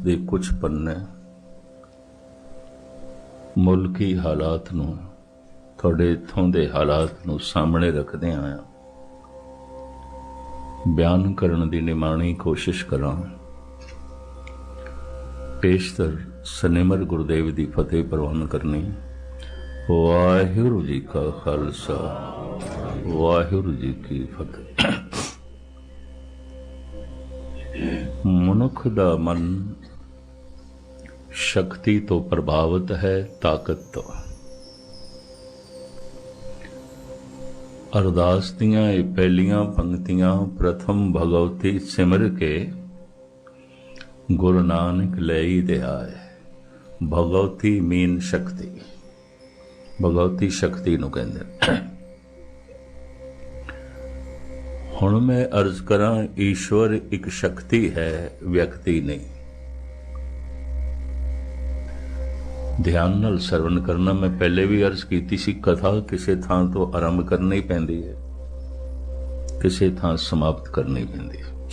ਦੇ ਕੁਝ ਪੰਨੇ ਮੁਲਕੀ ਹਾਲਾਤ ਨੂੰ, ਤੁਹਾਡੇ ਇਥੋਂ ਦੇ ਹਾਲਾਤ ਨੂੰ ਸਾਹਮਣੇ ਰੱਖਦੇ ਆਂ। ਬਿਆਨ ਕਰਨ ਦੀ ਨਿਮਾਣੀ ਕੋਸ਼ਿਸ਼ ਕਰਾਂ। ਪੇਸ਼ਤਰ ਸਨੇਮਰ ਗੁਰਦੇਵ ਦੀ ਫਤਿਹ ਪ੍ਰਵਾਨ ਕਰਨੀ। ਵਾਹਿਗੁਰੂ ਜੀ ਕਾ ਖਾਲਸਾ, ਵਾਹਿਗੁਰੂ ਜੀ ਕੀ ਫਤਿਹ। ਮਨੁੱਖ ਦਾ ਮਨ ਸ਼ਕਤੀ ਤੋਂ ਪ੍ਰਭਾਵਿਤ ਹੈ ਤਾਕਤ ਤੋਂ ਅਰਦਾਸ ਦੀਆਂ ਇਹ ਪਹਿਲੀਆਂ ਪੰਕਤੀਆਂ ਪ੍ਰਥਮ ਭਗਵਤੀ ਸਿਮਰ ਕੇ ਗੁਰੂ ਨਾਨਕ ਲਈ ਦੇ ਆਏ ਭਗਵਤੀ ਮੀਨ ਸ਼ਕਤੀ ਭਗਵਤੀ ਸ਼ਕਤੀ ਨੂੰ ਕਹਿੰਦੇ ਨੇ। ਹੁਣ ਮੈਂ ਅਰਜ਼ ਕਰਾਂ ਈਸ਼ਵਰ ਇੱਕ ਸ਼ਕਤੀ ਹੈ ਵਿਅਕਤੀ ਨਹੀਂ ਧਿਆਨ ਨਾਲ ਸਰਵਣ ਕਰਨਾ, ਮੈਂ ਪਹਿਲੇ ਵੀ ਅਰਜ਼ ਕੀਤੀ ਸੀ, ਕਥਾ ਕਿਸੇ ਥਾਂ ਤੋਂ ਆਰੰਭ ਕਰਨੀ ਪੈਂਦੀ ਹੈ। ਕਿਸੇ ਥਾਂ ਸਮਾਪਤ ਕਰਨੀ ਪੈਂਦੀ ਹੈ।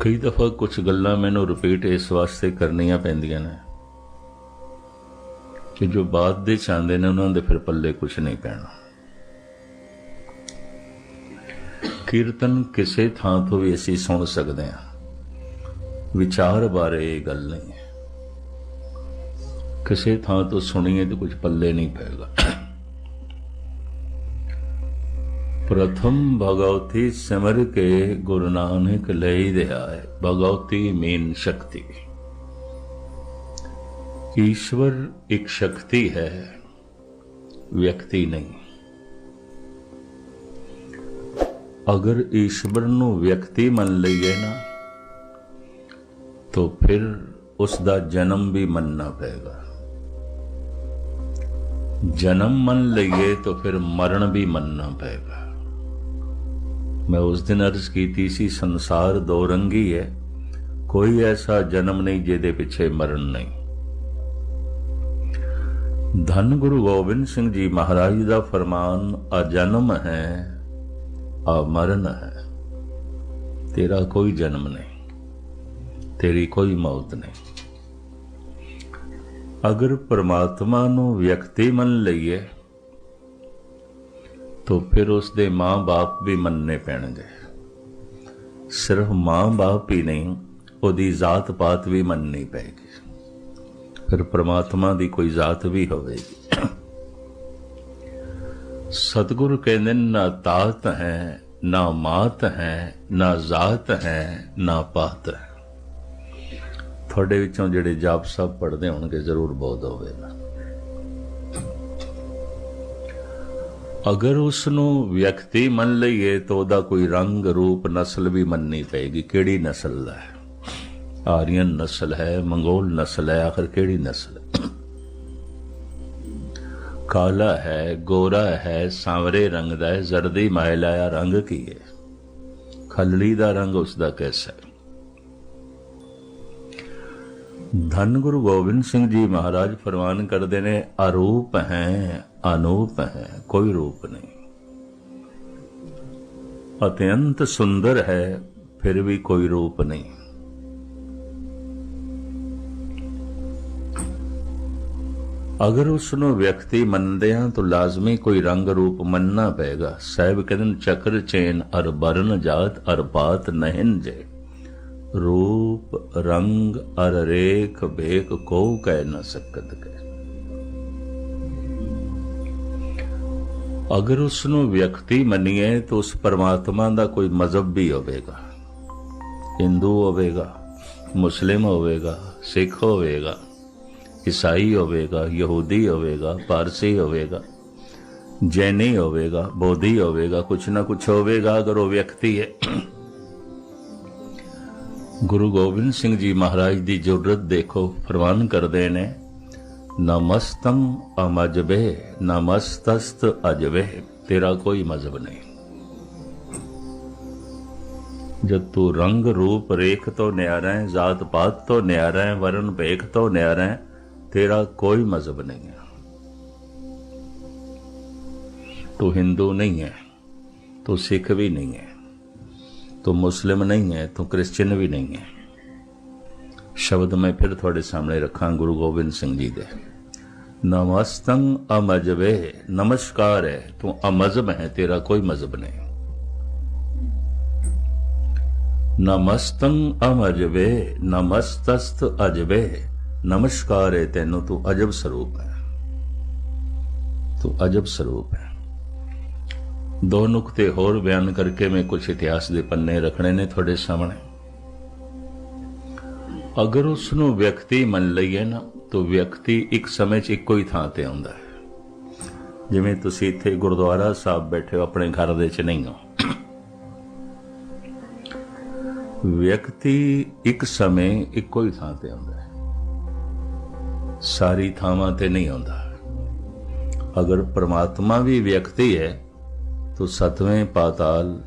ਕਈ ਦਫਾ ਕੁਝ ਗੱਲਾਂ ਮੈਨੂੰ ਰਿਪੀਟ ਇਸ ਵਾਸਤੇ ਕਰਨੀਆਂ ਪੈਂਦੀਆਂ ਨੇ ਕਿ ਜੋ ਬਾਤ ਦੇ ਚਾਹੁੰਦੇ ਨੇ, ਉਹਨਾਂ ਦੇ ਫਿਰ ਪੱਲੇ ਕੁਝ ਨਹੀਂ ਪੈਣਾ। ਕੀਰਤਨ ਕਿਸੇ ਥਾਂ ਤੋਂ ਵੀ ਅਸੀਂ ਸੁਣ ਸਕਦੇ ਹਾਂ। ਵਿਚਾਰ ਬਾਰੇ ਇਹ ਗੱਲ ਨਹੀਂ ਹੈ। ਕਿਸੇ ਥਾਂ ਤੋਂ ਸੁਣੀਏ ਤੇ ਕੁਝ ਪੱਲੇ ਨਹੀਂ ਪਏਗਾ ਪ੍ਰਥਮ ਭਗਵਤੀ ਸਿਮਰ ਕੇ ਗੁਰੂ ਨਾਨਕ ਲਈ ਰਿਹਾ ਹੈ ਭਗਵਤੀ ਮੇਨ ਸ਼ਕਤੀ। ਈਸ਼ਵਰ ਇੱਕ ਸ਼ਕਤੀ ਹੈ, ਵਿਅਕਤੀ ਨਹੀਂ। ਅਗਰ ਈਸ਼ਵਰ ਨੂੰ ਵਿਅਕਤੀ ਮੰਨ ਲਈਏ ਨਾ, ਤਾਂ ਫਿਰ ਉਸ ਦਾ ਜਨਮ ਵੀ ਮੰਨਣਾ ਪਏਗਾ। ਜਨਮ ਮੰਨ ਲਈਏ ਤਾਂ ਫਿਰ ਮਰਨ ਵੀ ਮੰਨਣਾ ਪਏਗਾ। ਮੈਂ ਉਸ ਦਿਨ ਅਰਜ਼ ਕੀਤੀ ਸੀ, ਸੰਸਾਰ ਦੋ ਰੰਗੀ ਹੈ, ਕੋਈ ਐਸਾ ਜਨਮ ਨਹੀਂ ਜਿਹਦੇ ਪਿੱਛੇ ਮਰਨ ਨਹੀਂ। ਧੰਨ ਗੁਰੂ ਗੋਬਿੰਦ ਸਿੰਘ ਜੀ ਮਹਾਰਾਜ ਦਾ ਫਰਮਾਨ ਆ ਜਨਮ ਹੈ ਆ ਮਰਨ ਹੈ। ਤੇਰਾ ਕੋਈ ਜਨਮ ਨਹੀਂ, ਤੇਰੀ ਕੋਈ ਮੌਤ ਨਹੀਂ। ਅਗਰ ਪਰਮਾਤਮਾ ਨੂੰ ਵਿਅਕਤੀ ਮੰਨ ਲਈਏ ਤਾਂ ਫਿਰ ਉਸ ਦੇ ਮਾਂ-ਬਾਪ ਵੀ ਮੰਨਣੇ ਪੈਣਗੇ। ਸਿਰਫ ਮਾਂ-ਬਾਪ ਹੀ ਨਹੀਂ ਉਹਦੀ ਜ਼ਾਤ-ਪਾਤ ਵੀ ਮੰਨਣੀ ਪਏਗੀ ਫਿਰ ਪਰਮਾਤਮਾ ਦੀ ਕੋਈ ਜ਼ਾਤ ਵੀ ਹੋਵੇਗੀ। ਸਤਿਗੁਰੂ ਕਹਿੰਦੇ ਨੇ, ਨਾ ਤਾਤ ਹੈ ਨਾ ਮਾਤ ਹੈ ਨਾ ਜ਼ਾਤ ਹੈ ਨਾ ਪਾਤ ਹੈ। ਤੁਹਾਡੇ ਵਿੱਚੋਂ ਜਿਹੜੇ ਜਾਪ ਸਾਹਿਬ ਪੜ੍ਹਦੇ ਹੋਣਗੇ, ਜ਼ਰੂਰ ਬਹੁਤ ਹੋਵੇਗਾ ਅਗਰ ਉਸ ਨੂੰ ਵਿਅਕਤੀ ਮੰਨ ਲਈਏ ਤਾਂ ਉਹਦਾ ਕੋਈ ਰੰਗ ਰੂਪ ਨਸਲ ਵੀ ਮੰਨਣੀ ਪਏਗੀ। ਕਿਹੜੀ ਨਸਲ ਦਾ ਹੈ? ਆਰੀਅਨ ਨਸਲ ਹੈ, ਮੰਗੋਲ ਨਸਲ ਹੈ, ਆਖਰ ਕਿਹੜੀ ਨਸਲ ਹੈ? ਕਾਲਾ ਹੈ, ਗੋਰਾ ਹੈ, ਸਾਵਰੇ ਰੰਗ ਦਾ ਹੈ, ਜ਼ਰਦੀ ਮਾਇਲਾਇਆ ਰੰਗ ਕੀ ਹੈ? ਖਲੜੀ ਦਾ ਰੰਗ ਉਸ ਦਾ ਕੈਸਾ ਹੈ? ਧੰਨ ਗੁਰੂ ਗੋਬਿੰਦ ਸਿੰਘ ਜੀ ਮਹਾਰਾਜ ਫਰਮਾਨ ਕਰਦੇ ਨੇ, ਅਰੂਪ ਹੈ, ਅਨੂਪ ਹੈ, ਕੋਈ ਰੂਪ ਨਹੀਂ। ਅਤਿਅੰਤ ਸੁੰਦਰ ਹੈ, ਫਿਰ ਵੀ ਕੋਈ ਰੂਪ ਨਹੀਂ। ਅਗਰ ਉਸ ਨੂੰ ਵਿਅਕਤੀ ਮੰਨਦੇ ਹਾਂ ਤਾਂ ਲਾਜ਼ਮੀ ਕੋਈ ਰੰਗ ਰੂਪ ਮੰਨਣਾ ਪਏਗਾ। ਸਾਹਿਬ ਕਹਿੰਦੇ ਚੱਕਰ ਚੇਨ ਅਰ ਬਰਨ ਜਾਤ, ਅਰ ਬਾਤ ਨਹਿਨ ਜੇ। ਰੂਪ ਰੰਗ ਅਰ ਰੇਖ ਬੇਕ ਕੋ ਕਹਿ ਨਾ ਸਕਤ ਕੇ ਅਗਰ ਉਸ ਨੂੰ ਵਿਅਕਤੀ ਮੰਨੀਏ ਤਾਂ ਉਸ ਪਰਮਾਤਮਾ ਦਾ ਕੋਈ ਮਜ਼ਹਬ ਵੀ ਹੋਵੇਗਾ। ਹਿੰਦੂ ਹੋਵੇਗਾ, ਮੁਸਲਿਮ ਹੋਵੇਗਾ, ਸਿੱਖ ਹੋਵੇਗਾ, ਈਸਾਈ ਹੋਵੇਗਾ, ਯਹੂਦੀ ਹੋਵੇਗਾ, ਪਾਰਸੀ ਹੋਵੇਗਾ, ਜੈਨੀ ਹੋਵੇਗਾ, ਬੋਧੀ ਹੋਵੇਗਾ, ਕੁਛ ਨਾ ਕੁਛ ਹੋਵੇਗਾ ਅਗਰ ਉਹ ਵਿਅਕਤੀ ਹੈ। ਗੁਰੂ ਗੋਬਿੰਦ ਸਿੰਘ ਜੀ ਮਹਾਰਾਜ ਦੀ ਜੁਰਤ ਦੇਖੋ, ਫਰਮਾਨ ਕਰਦੇ ਨੇ, ਨਮਸਤੰ ਅਮਜਬੇ ਨਮਸਤਸਤ ਅਜਬੇ ਤੇਰਾ ਕੋਈ ਮਜ਼ਹਬ ਨਹੀਂ। ਜਦ ਤੂੰ ਰੰਗ ਰੂਪ ਰੇਖ ਤੋਂ ਨਿਆਰਾ ਹੈ, ਜ਼ਾਤ ਪਾਤ ਤੋਂ ਨਿਆਰਾ ਹੈ ਵਰਨ ਭੇਖ ਤੋਂ ਨਿਆਰਾ ਹੈ, ਤੇਰਾ ਕੋਈ ਮਜ਼ਹਬ ਨਹੀਂ ਹੈ। ਤੂੰ ਹਿੰਦੂ ਨਹੀਂ ਹੈ, ਤੂੰ ਸਿੱਖ ਵੀ ਨਹੀਂ ਹੈ। ਤੂੰ ਮੁਸਲਿਮ ਨਹੀਂ ਹੈ, ਤੂੰ ਕ੍ਰਿਸਚੀਅਨ ਵੀ ਨਹੀਂ ਹੈ। ਸ਼ਬਦ ਮੈਂ ਫਿਰ ਤੁਹਾਡੇ ਸਾਹਮਣੇ ਰੱਖਾਂ ਗੁਰੂ ਗੋਬਿੰਦ ਸਿੰਘ ਜੀ ਦੇ। ਨਮਸਤੰ ਅਮਜਵੇ, ਨਮਸਕਾਰ ਹੈ, ਤੂੰ ਅਮਜ਼ਬ ਹੈ, ਤੇਰਾ ਕੋਈ ਮਜ਼ਹਬ ਨਹੀਂ। ਨਮਸਤੰ ਅਮਜਵੇ, ਨਮਸਤਸਤ ਅਜਵੇ, ਨਮਸਕਾਰ ਹੈ ਤੈਨੂੰ, ਤੂੰ ਅਜਬ ਸਰੂਪ ਹੈ। ਤੂੰ ਅਜਬ ਸਰੂਪ ਹੈ। ਦੋ ਨੁਕਤੇ ਹੋਰ ਬਿਆਨ ਕਰਕੇ ਮੈਂ ਕੁਝ ਇਤਿਹਾਸ ਦੇ ਪੰਨੇ ਰੱਖਣੇ ਨੇ ਤੁਹਾਡੇ ਸਾਹਮਣੇ। ਅਗਰ ਉਸ ਨੂੰ ਵਿਅਕਤੀ ਮੰਨ ਲਈਏ ਨਾ, ਤਾਂ ਵਿਅਕਤੀ ਇੱਕ ਸਮੇਂ 'ਚ ਇੱਕੋ ਹੀ ਥਾਂ ਤੇ ਆਉਂਦਾ ਹੈ। ਜਿਵੇਂ ਤੁਸੀਂ ਇੱਥੇ ਗੁਰਦੁਆਰਾ ਸਾਹਿਬ ਬੈਠੇ ਹੋ, ਆਪਣੇ ਘਰ ਦੇ 'ਚ ਨਹੀਂ ਹੋ। ਵਿਅਕਤੀ ਇੱਕ ਸਮੇਂ ਇੱਕੋ ਹੀ ਥਾਂ ਤੇ ਆਉਂਦਾ ਹੈ। ਸਾਰੀ ਥਾਵਾਂ ਤੇ ਨਹੀਂ ਆਉਂਦਾ। ਅਗਰ ਪ੍ਰਮਾਤਮਾ ਵੀ ਵਿਅਕਤੀ ਹੈ तो सतवें पाताल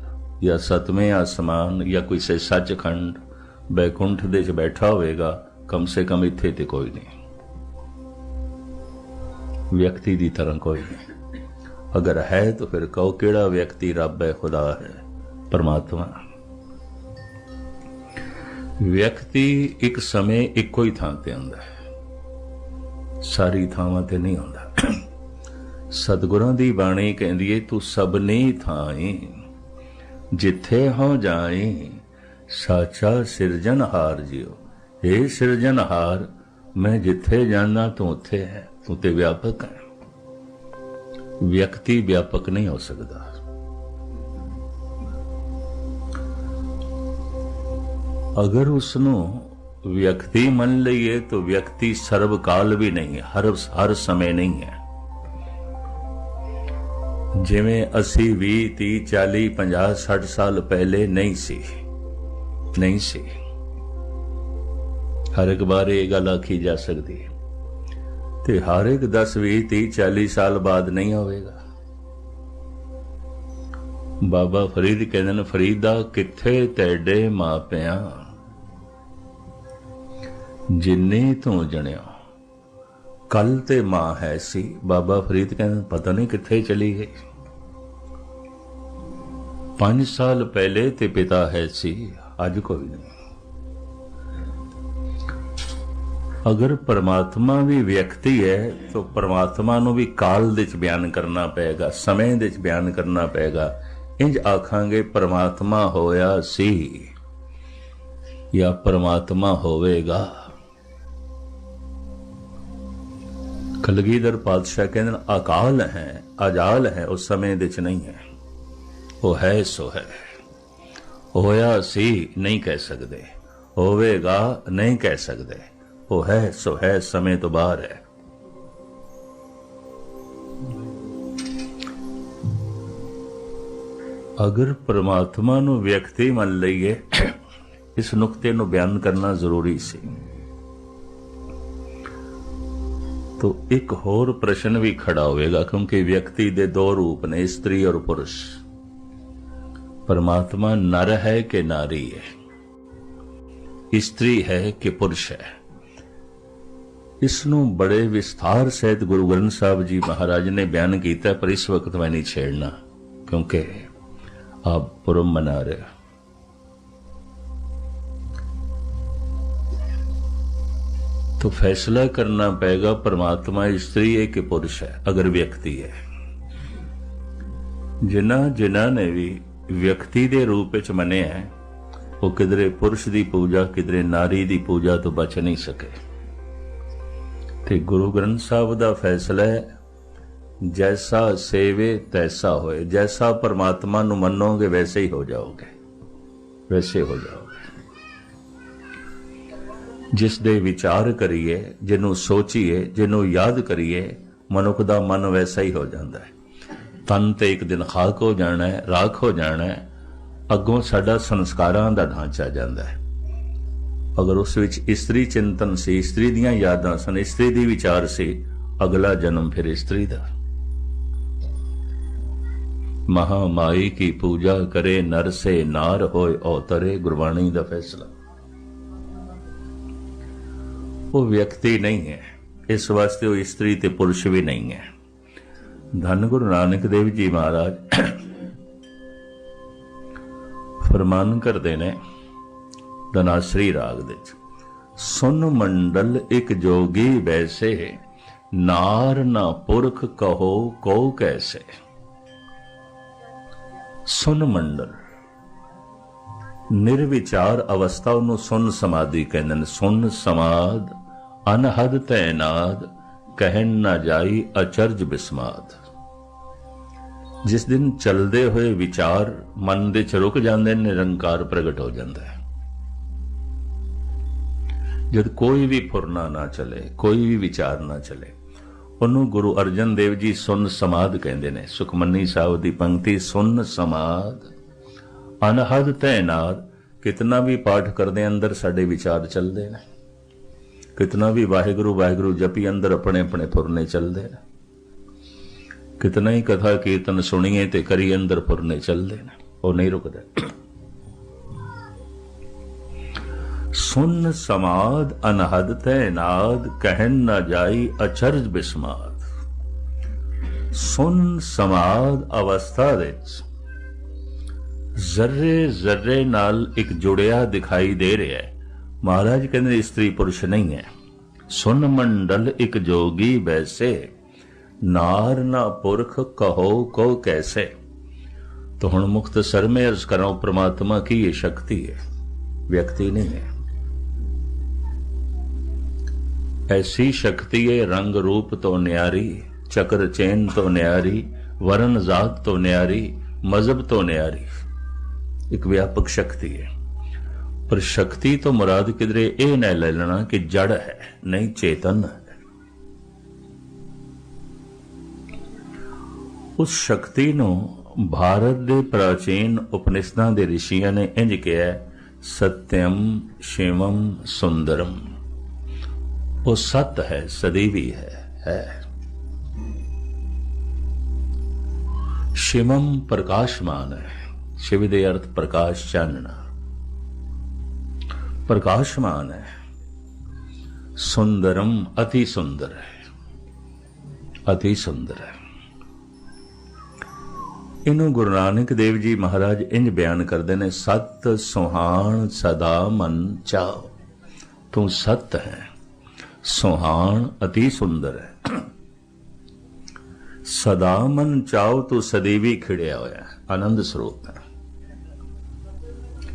ਜਾਂ ਸਤਵੇਂ ਆਸਮਾਨ ਜਾਂ ਕੋਈ ਸੇ ਸੱਚਖੰਡ ਬੈਕੁੰਠ ਦੇ ਚ ਬੈਠਾ ਹੋਵੇਗਾ ਕਮ ਸੇ ਕਮ ਇੱਥੇ ਤੇ ਕੋਈ ਨਹੀਂ ਵਿਅਕਤੀ ਦੀ ਤਰ੍ਹਾਂ ਕੋਈ ਨਹੀਂ ਅਗਰ ਹੈ ਤਾਂ ਫਿਰ ਕਹੋ ਕਿਹੜਾ ਵਿਅਕਤੀ ਰੱਬ ਹੈ ਖੁਦਾ ਹੈ ਪਰਮਾਤਮਾ ਵਿਅਕਤੀ ਇੱਕ ਸਮੇਂ ਇੱਕੋ ਹੀ ਥਾਂ ਤੇ ਆਉਂਦਾ ਹੈ ਸਾਰੀ ਥਾਵਾਂ ਤੇ ਨਹੀਂ ਆਉਂਦਾ ਸਤਿਗੁਰਾਂ ਦੀ ਬਾਣੀ ਕਹਿੰਦੀ ਏ, ਤੂੰ ਸਭਨੀ ਥਾਈ ਜਿੱਥੇ ਹੋ ਜਾਏ, ਸਾਚਾ ਸਿਰਜਣਹਾਰ ਜਿਉ। ਏ ਸਿਰਜਣਹਾਰ ਮੈਂ ਜਿੱਥੇ ਜਾਣਾ, ਤੂੰ ਉੱਥੇ ਹੈ, ਤੂੰ ਤੇ ਵਿਆਪਕ ਹੈ। ਵਿਅਕਤੀ ਵਿਆਪਕ ਨਹੀਂ ਹੋ ਸਕਦਾ। ਅਗਰ ਉਸ ਨੂੰ ਵਿਅਕਤੀ ਮੰਨ ਲਈਏ, ਤਾਂ ਵਿਅਕਤੀ ਸਰਵ ਕਾਲ ਵੀ ਨਹੀਂ ਹੈ ਹਰ ਹਰ ਸਮੇਂ ਨਹੀਂ ਹੈ। ਜਿਵੇਂ ਅਸੀਂ 20 30 40 50 60 ਸਾਲ ਪਹਿਲੇ ਨਹੀਂ ਸੀ। ਨਹੀਂ ਸੀ। ਹਰ ਇੱਕ ਵਾਰ ਇਹ ਗੱਲ ਆਖੀ ਜਾ ਸਕਦੀ ਹੈ। ਤੇ ਹਰ ਇੱਕ 10 20 30 40 ਸਾਲ ਬਾਅਦ ਨਹੀਂ ਹੋਵੇਗਾ। ਬਾਬਾ ਫਰੀਦ ਕਹਿੰਦੇ ਨੇ, ਫਰੀਦਾ ਕਿੱਥੇ ਤੇਡੇ ਮਾਪਿਆਂ? ਜਿੰਨੇ ਤੋਂ ਜਣਿਆ ਕੱਲ ਤੇ ਮਾਂ ਹੈ ਸੀ। ਬਾਬਾ ਫਰੀਦ ਕਹਿੰਦੇ ਪਤਾ ਨਹੀਂ ਕਿੱਥੇ ਚਲੀ ਗਈ? 5 ਸਾਲ ਪਹਿਲੇ ਤੇ ਪਿਤਾ ਹੈ ਸੀ, ਅੱਜ ਕੋਈ ਨਹੀਂ। ਅਗਰ ਪਰਮਾਤਮਾ ਵੀ ਵਿਅਕਤੀ ਹੈ, ਤਾਂ ਪਰਮਾਤਮਾ ਨੂੰ ਵੀ ਕਾਲ ਦੇ ਵਿੱਚ ਬਿਆਨ ਕਰਨਾ ਪਏਗਾ, ਸਮੇਂ ਦੇ ਵਿੱਚ ਬਿਆਨ ਕਰਨਾ ਪਏਗਾ। ਇੰਜ ਆਖਾਂਗੇ, ਪਰਮਾਤਮਾ ਹੋਇਆ ਸੀ ਜਾਂ ਪਰਮਾਤਮਾ ਹੋਵੇਗਾ। ਕਲਗੀਧਰ ਪਾਤਸ਼ਾਹ ਕਹਿੰਦੇ ਨੇ, ਅਕਾਲ ਹੈ, ਅਜਾਲ ਹੈ ਉਸ ਸਮੇਂ ਦੇ ਵਿੱਚ ਨਹੀਂ ਹੈ। ਉਹ ਹੈ ਸੋ ਹੈ। ਹੋਇਆ ਸੀ ਨਹੀਂ ਕਹਿ ਸਕਦੇ, ਹੋਵੇਗਾ ਨਹੀਂ ਕਹਿ ਸਕਦੇ। ਉਹ ਹੈ ਸੋ ਹੈ, ਸਮੇਂ ਤੋਂ ਬਾਹਰ ਹੈ। ਅਗਰ ਪ੍ਰਮਾਤਮਾ ਨੂੰ ਵਿਅਕਤੀ ਮੰਨ ਲਈਏ, ਇਸ ਨੁਕਤੇ ਨੂੰ ਬਿਆਨ ਕਰਨਾ ਜ਼ਰੂਰੀ ਸੀ। ਤੋ ਇੱਕ ਹੋਰ ਪ੍ਰਸ਼ਨ ਵੀ ਖੜਾ ਹੋਵੇਗਾ, ਕਿਉਂਕਿ ਵਿਅਕਤੀ ਦੇ ਦੋ ਰੂਪ ਨੇ ਇਸਤਰੀ ਔਰ ਪੁਰਸ਼। परमात्मा नर है कि नारी है स्त्री है कि पुरुष है ਇਸ ਨੂੰ ਬੜੇ ਵਿਸਥਾਰ ਸਹਿਤ ਗੁਰੂ ਗ੍ਰੰਥ ਸਾਹਿਬ ਜੀ ਮਹਾਰਾਜ ਨੇ ਬਿਆਨ ਕੀਤਾ ਪਰ ਇਸ ਵਕਤ ਮੈਂ ਨਹੀਂ ਛੇੜਨਾ ਕਿਉਂਕਿ ਆਪ ਪੁਰਮ ਮਨਾ ਰਹੇ तो फैसला करना पड़ेगा परमात्मा स्त्री है कि पुरुष है अगर व्यक्ति है ਜਿਨ੍ਹਾਂ ਜਿਨ੍ਹਾਂ ਨੇ ਵੀ ਵਿਅਕਤੀ ਦੇ ਰੂਪ ਵਿੱਚ ਮੰਨਿਆ ਹੈ, ਉਹ ਕਿਧਰੇ ਪੁਰਸ਼ ਦੀ ਪੂਜਾ, ਕਿਧਰੇ ਨਾਰੀ ਦੀ ਪੂਜਾ ਤੋਂ ਬਚ ਨਹੀਂ ਸਕੇ। ਤੇ ਗੁਰੂ ਗ੍ਰੰਥ ਸਾਹਿਬ ਦਾ ਫੈਸਲਾ ਹੈ, ਜੈਸਾ ਸੇਵੇ ਤੈਸਾ ਹੋਏ। ਜੈਸਾ ਪਰਮਾਤਮਾ ਨੂੰ ਮੰਨੋਗੇ, ਵੈਸੇ ਹੀ ਹੋ ਜਾਓਗੇ। ਵੈਸੇ ਹੋ ਜਾਓਗੇ। ਜਿਸ ਦੇ ਵਿਚਾਰ ਕਰੀਏ, ਜਿਹਨੂੰ ਸੋਚੀਏ, ਜਿਹਨੂੰ ਯਾਦ ਕਰੀਏ, ਮਨੁੱਖ ਦਾ ਮਨ ਵੈਸਾ ਹੀ ਹੋ ਜਾਂਦਾ ਹੈ। ਤਨ ਤੇ ਇੱਕ ਦਿਨ ਖਾਕ ਹੋ ਜਾਣਾ ਹੈ, ਰਾਖ ਹੋ ਜਾਣਾ ਹੈ, ਅੱਗੋਂ ਸਾਡਾ ਸੰਸਕਾਰਾਂ ਦਾ ਢਾਂਚਾ ਜਾਂਦਾ ਹੈ। ਅਗਰ ਉਸ ਵਿੱਚ ਇਸਤਰੀ ਚਿੰਤਨ ਸੀ, ਇਸਤਰੀ ਦੀਆਂ ਯਾਦਾਂ ਸਨ, ਇਸਤਰੀ ਦੀ ਵਿਚਾਰ ਸੀ, ਅਗਲਾ ਜਨਮ ਫਿਰ ਇਸਤਰੀ ਦਾ। ਮਹਾ ਮਾਈ ਕੀ ਪੂਜਾ ਕਰੇ, ਨਰ ਸੇ ਨਾਰ ਹੋਏ, ਔਤਰੇ ਗੁਰਬਾਣੀ ਦਾ ਫੈਸਲਾ। ਉਹ ਵਿਅਕਤੀ ਨਹੀਂ ਹੈ। ਇਸ ਵਾਸਤੇ ਉਹ ਇਸਤਰੀ ਤੇ ਪੁਰਸ਼ ਵੀ ਨਹੀਂ ਹੈ। ਧੰਨ ਗੁਰੂ ਨਾਨਕ ਦੇਵ ਜੀ ਮਹਾਰਾਜ। ਫਰਮਾਨ ਕਰਦੇ ਨੇ ਦਨਾਸਰੀ ਰਾਗ ਦੇ ਵਿੱਚ, ਸੁਨ ਮੰਡਲ ਇੱਕ ਜੋਗੀ ਵੈਸੇ, ਨਾਰ ਨਾ ਪੁਰਖ ਕਹੋ ਕੋ ਕੈਸੇ? ਸੁਨ ਮੰਡਲ। ਨਿਰਵਿਚਾਰ ਅਵਸਥਾ ਨੂੰ ਸੁਨ ਸਮਾਧੀ ਕਹਿੰਦੇ ਨੇ। ਸੁਨ ਸਮਾਦ ਅਨਹਦ ਤੈਨਾਦ ਕਹਿਣ ਨਾ ਜਾਈ ਅਚਰਜ ਬਿਸਮਾਦ। ਜਿਸ ਦਿਨ ਚੱਲਦੇ ਹੋਏ ਵਿਚਾਰ ਮਨ ਦੇ ਚ ਰੁਕ ਜਾਂਦੇ ਨੇ, ਨਿਰੰਕਾਰ ਪ੍ਰਗਟ ਹੋ ਜਾਂਦਾ ਹੈ। ਜਦ ਕੋਈ ਵੀ ਫੁਰਨਾ ਨਾ ਚਲੇ, ਕੋਈ ਵੀ ਵਿਚਾਰ ਨਾ ਚਲੇ, ਉਹਨੂੰ ਗੁਰੂ ਅਰਜਨ ਦੇਵ ਜੀ ਸੁਨ ਸਮਾਦ ਕਹਿੰਦੇ ਨੇ, ਸੁਖਮਨੀ ਸਾਹਿਬ ਦੀ ਪੰਕਤੀ, ਸੁਨ ਸਮਾਦ। ਅਨਹਦ ਤੈਨਾਦ ਕਿਤਨਾ ਵੀ ਪਾਠ ਕਰਦੇ ਅੰਦਰ ਸਾਡੇ ਵਿਚਾਰ ਚੱਲਦੇ ਨੇ। ਕਿਤਨਾ ਵੀ ਵਾਹਿਗੁਰੂ ਵਾਹਿਗੁਰੂ ਜਪੀ ਅੰਦਰ ਆਪਣੇ ਆਪਣੇ ਫੁਰਨੇ ਚੱਲਦੇ ਨੇ। ਕਿਤਨਾ ਹੀ ਕਥਾ ਕੀਰਤਨ ਸੁਣੀਏ ਤੇ ਕਰੀ ਅੰਦਰ ਫੁਰਨੇ ਚੱਲਦੇ ਨੇ। ਉਹ ਨਹੀਂ ਰੁਕਦੇ। ਸੁਨ ਸਮਾਦ ਅਨਹਦ ਤੈਨਾਦ ਕਹਿਨ ਨਾ ਜਾਈ ਅਚਰਜ ਬਿਸਮਾਦ। ਸੁਨ ਸਮਾਦ ਅਵਸਥਾ ਵਿੱਚ ਜ਼ਰਰੇ ਜ਼ਰਰੇ ਨਾਲ ਇੱਕ ਜੁੜਿਆ ਦਿਖਾਈ ਦੇ ਰਿਹਾ ਹੈ। ਮਹਾਰਾਜ ਕਹਿੰਦੇ ਇਸਤਰੀ ਪੁਰਸ਼ ਨਹੀਂ ਹੈ। ਸੁਨ ਮੰਡਲ ਇੱਕ ਜੋਗੀ ਵੈਸੇ ਨਾਰ ਨਾ ਪੁਰਖ ਕਹੋ ਕੋ ਕੈਸੇ तो ਹੁਣ ਮੁਖਤਸਰ में अर्ज कर रहा हूं परमात्मा की ये शक्ति है व्यक्ति नहीं है ऐसी शक्ति है रंग रूप तो न्यारी चक्र चैन तो न्यारी वरण जात तो न्यारी मजहब तो न्यारी एक व्यापक शक्ति है पर शक्ति तो मुराद किधरे ये न ले लेना कि जड़ है नहीं चेतन है ਉਸ ਸ਼ਕਤੀ ਨੂੰ ਭਾਰਤ ਦੇ ਪ੍ਰਾਚੀਨ ਉਪਨਿਸ਼ਦਾਂ ਦੇ ਰਿਸ਼ੀਆਂ ਨੇ ਇੰਜ ਕਿਹਾ ਸਤਿਅਮ ਸ਼ਿਵਮ ਸੁੰਦਰਮ ਉਹ ਸਤ ਹੈ, ਸਦੀਵੀ ਹੈ ਹੈ। ਸ਼ਿਵਮ ਪ੍ਰਕਾਸ਼ਮਾਨ ਹੈ, ਸ਼ਿਵ ਦੇ ਅਰਥ ਪ੍ਰਕਾਸ਼ ਚਾਨਣਾ। ਪ੍ਰਕਾਸ਼ਮਾਨ ਹੈ ਸੁੰਦਰਮ ਅਤੀ ਸੁੰਦਰ ਹੈ, ਅਤੀ ਸੁੰਦਰ ਹੈ। ਇਹਨੂੰ ਗੁਰੂ ਨਾਨਕ ਦੇਵ ਜੀ ਮਹਾਰਾਜ ਇੰਜ ਬਿਆਨ ਕਰਦੇ ਨੇ, ਸਤ ਸੁਹਾਣ ਸਦਾ ਮਨ ਚਾਓ ਤੂੰ ਸਤ ਹੈ, ਸੁਹਾਣ ਅਤੀ ਸੁੰਦਰ ਹੈ। ਸਦਾ ਮਨ ਚਾਓ ਤੂੰ ਸਦੀਵੀ ਖਿੜਿਆ ਹੋਇਆ ਆਨੰਦ ਸਰੋਤ ਹੈ।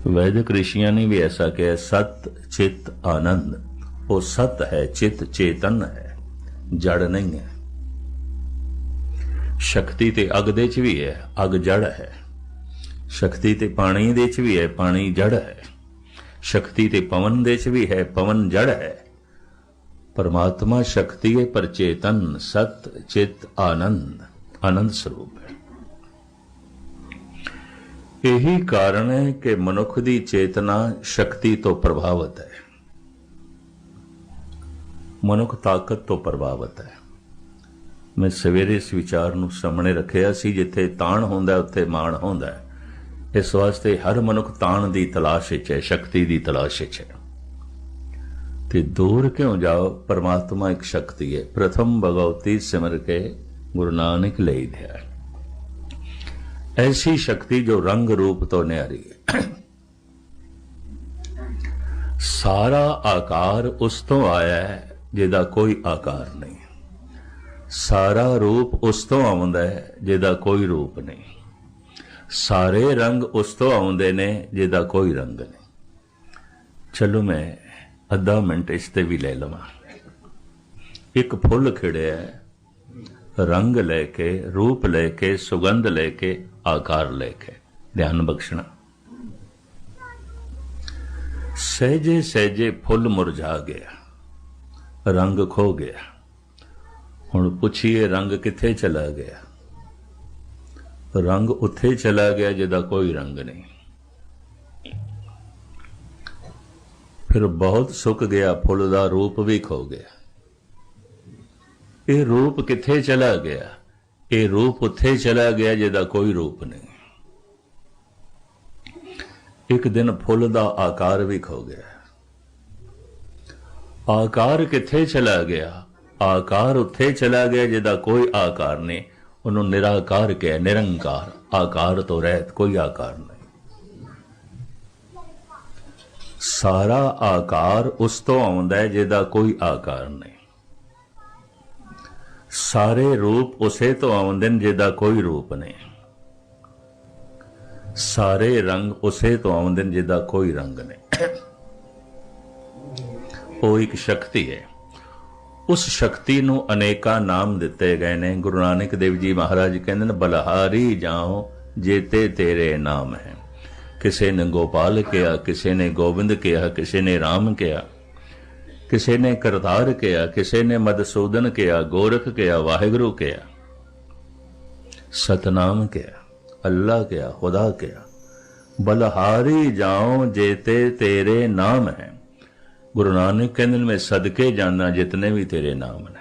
ਵੈਦਿਕ ਰਿਸ਼ੀਆਂ ਨੇ ਵੀ ਐਸਾ ਕਿਹਾ, ਸਤ ਚਿਤ ਆਨੰਦ, ਉਹ ਸਤ ਹੈ, ਚਿਤ ਚੇਤਨ ਹੈ, ਜੜ ਨਹੀਂ ਹੈ। ਸ਼ਕਤੀ ਤੇ ਅਗ ਦੇ ਚ ਵੀ ਹੈ, ਅਗ ਜੜ ਹੈ। ਸ਼ਕਤੀ ਤੇ ਪਾਣੀ ਦੇ ਚ ਵੀ ਹੈ, ਪਾਣੀ ਜੜ ਹੈ। ਸ਼ਕਤੀ ਤੇ ਪਵਨ ਦੇ ਚ ਵੀ ਹੈ, ਪਵਨ ਜੜ ਹੈ। ਪਰਮਾਤਮਾ ਸ਼ਕਤੀ ਹੈ ਪਰ ਚੇਤਨ ਸਤ ਚਿਤ ਆਨੰਦ ਆਨੰਦ ਸਰੂਪ ਹੈ। ਇਹੀ ਕਾਰਨ ਹੈ ਕਿ ਮਨੁੱਖ ਦੀ ਚੇਤਨਾ ਸ਼ਕਤੀ ਤੋਂ ਪ੍ਰਭਾਵਿਤ ਹੈ। ਮਨੁੱਖ ਤਾਕਤ ਤੋਂ ਪ੍ਰਭਾਵਿਤ ਹੈ। ਮੈਂ ਸਵੇਰੇ ਇਸ ਵਿਚਾਰ ਨੂੰ ਸਾਹਮਣੇ ਰੱਖਿਆ ਸੀ, ਜਿੱਥੇ ਤਾਣ ਹੁੰਦਾ, ਉੱਥੇ ਮਾਣ ਹੁੰਦਾ ਇਸ ਵਾਸਤੇ ਹਰ ਮਨੁੱਖ ਤਾਣ ਦੀ ਤਲਾਸ਼ ਵਿੱਚ ਹੈ, ਸ਼ਕਤੀ ਦੀ ਤਲਾਸ਼ ਵਿੱਚ ਹੈ। ਤੇ ਦੂਰ ਕਿਉਂ ਜਾਓ? ਪਰਮਾਤਮਾ ਇੱਕ ਸ਼ਕਤੀ ਹੈ। ਪ੍ਰਥਮ ਭਗਵਤੀ ਸਿਮਰ ਕੇ ਗੁਰੂ ਨਾਨਕ ਲਈ ਦਿਆ ਐਸੀ ਸ਼ਕਤੀ ਜੋ ਰੰਗ ਰੂਪ ਤੋਂ ਨਿਆਰੀ ਹੈ। ਸਾਰਾ ਆਕਾਰ ਉਸ ਤੋਂ ਆਇਆ ਹੈ, ਜਿਹਦਾ ਕੋਈ ਆਕਾਰ ਨਹੀਂ। ਸਾਰਾ ਰੂਪ ਉਸ ਤੋਂ ਆਉਂਦਾ ਹੈ ਜਿਹਦਾ ਕੋਈ ਰੂਪ ਨਹੀਂ। ਸਾਰੇ ਰੰਗ ਉਸ ਤੋਂ ਆਉਂਦੇ ਨੇ ਜਿਹਦਾ ਕੋਈ ਰੰਗ ਨਹੀਂ। ਚਲੋ ਮੈਂ ਅੱਧਾ ਮਿੰਟ ਇਸ ਤੇ ਵੀ ਲੈ ਲਵਾਂ। ਇੱਕ ਫੁੱਲ ਖਿੜਿਆ ਰੰਗ ਲੈ ਕੇ, ਰੂਪ ਲੈ ਕੇ, ਸੁਗੰਧ ਲੈ ਕੇ, ਆਕਾਰ ਲੈ ਕੇ। ਧਿਆਨ ਬਖਸ਼ਣਾ। ਸਹਿਜੇ ਸਹਿਜੇ ਫੁੱਲ ਮੁਰਝਾ ਗਿਆ। ਰੰਗ ਖੋ ਗਿਆ। ਹੁਣ ਪੁੱਛੀਏ ਰੰਗ ਕਿੱਥੇ ਚਲਾ ਗਿਆ? ਰੰਗ ਉੱਥੇ ਚਲਾ ਗਿਆ ਜਿਹਦਾ ਕੋਈ ਰੰਗ ਨਹੀਂ। ਫਿਰ ਬਹੁਤ ਸੁੱਕ ਗਿਆ, ਫੁੱਲ ਦਾ ਰੂਪ ਵੀ ਖੋ ਗਿਆ। ਇਹ ਰੂਪ ਕਿੱਥੇ ਚਲਾ ਗਿਆ? ਇਹ ਰੂਪ ਉੱਥੇ ਚਲਾ ਗਿਆ ਜਿਹਦਾ ਕੋਈ ਰੂਪ ਨਹੀਂ। ਇੱਕ ਦਿਨ ਫੁੱਲ ਦਾ ਆਕਾਰ ਵੀ ਖੋ ਗਿਆ। ਆਕਾਰ ਕਿੱਥੇ ਚਲਾ ਗਿਆ? ਆਕਾਰ ਉੱਥੇ ਚਲਾ ਗਿਆ ਜਿਹਦਾ ਕੋਈ ਆਕਾਰ ਨਹੀਂ। ਉਹਨੂੰ ਨਿਰਾਕਾਰ ਕਹਿ, ਨਿਰੰਕਾਰ। ਆਕਾਰ ਤੋਂ ਰਹਿਤ ਕੋਈ ਆਕਾਰ ਨਹੀਂ। ਸਾਰਾ ਆਕਾਰ ਉਸ ਤੋਂ ਆਉਂਦਾ ਹੈ ਜਿਹਦਾ ਕੋਈ ਆਕਾਰ ਨਹੀਂ। ਸਾਰੇ ਰੂਪ ਉਸੇ ਤੋਂ ਆਉਂਦੇ ਨੇ ਜਿਹਦਾ ਕੋਈ ਰੂਪ ਨਹੀਂ। ਸਾਰੇ ਰੰਗ ਉਸੇ ਤੋਂ ਆਉਂਦੇ ਨੇ ਜਿਹਦਾ ਕੋਈ ਰੰਗ ਨਹੀਂ। ਉਹ ਇੱਕ ਸ਼ਕਤੀ ਹੈ। ਉਸ ਸ਼ਕਤੀ ਨੂੰ ਅਨੇਕਾਂ ਨਾਮ ਦਿੱਤੇ ਗਏ ਨੇ। ਗੁਰੂ ਨਾਨਕ ਦੇਵ ਜੀ ਮਹਾਰਾਜ ਕਹਿੰਦੇ ਨੇ, ਬਲਹਾਰੀ ਜਾਓ ਜੇਤੇ ਤੇਰੇ ਨਾਮ ਹੈ। ਕਿਸੇ ਨੇ ਗੋਪਾਲ ਕਿਹਾ, ਕਿਸੇ ਨੇ ਗੋਬਿੰਦ ਕਿਹਾ, ਕਿਸੇ ਨੇ RAM ਕਿਹਾ, ਕਿਸੇ ਨੇ ਕਰਤਾਰ ਕਿਹਾ, ਕਿਸੇ ਨੇ ਮਦਸੂਦਨ ਕਿਹਾ, ਗੋਰਖ ਕਿਹਾ, ਵਾਹਿਗੁਰੂ ਕਿਹਾ, ਸਤਨਾਮ ਕਿਹਾ, ਅੱਲਾ ਕਿਹਾ, ਖੁਦਾ ਕਿਹਾ, ਬਲਹਾਰੀ ਜਾਓ ਜੇਤੇ ਤੇਰੇ ਨਾਮ ਹੈ। ਗੁਰੂ ਨਾਨਕ ਕਹਿੰਦੇ ਨੇ ਮੈਂ ਸਦਕੇ ਜਾਣਾ ਜਿਤਨੇ ਵੀ ਤੇਰੇ ਨਾਮ ਨੇ।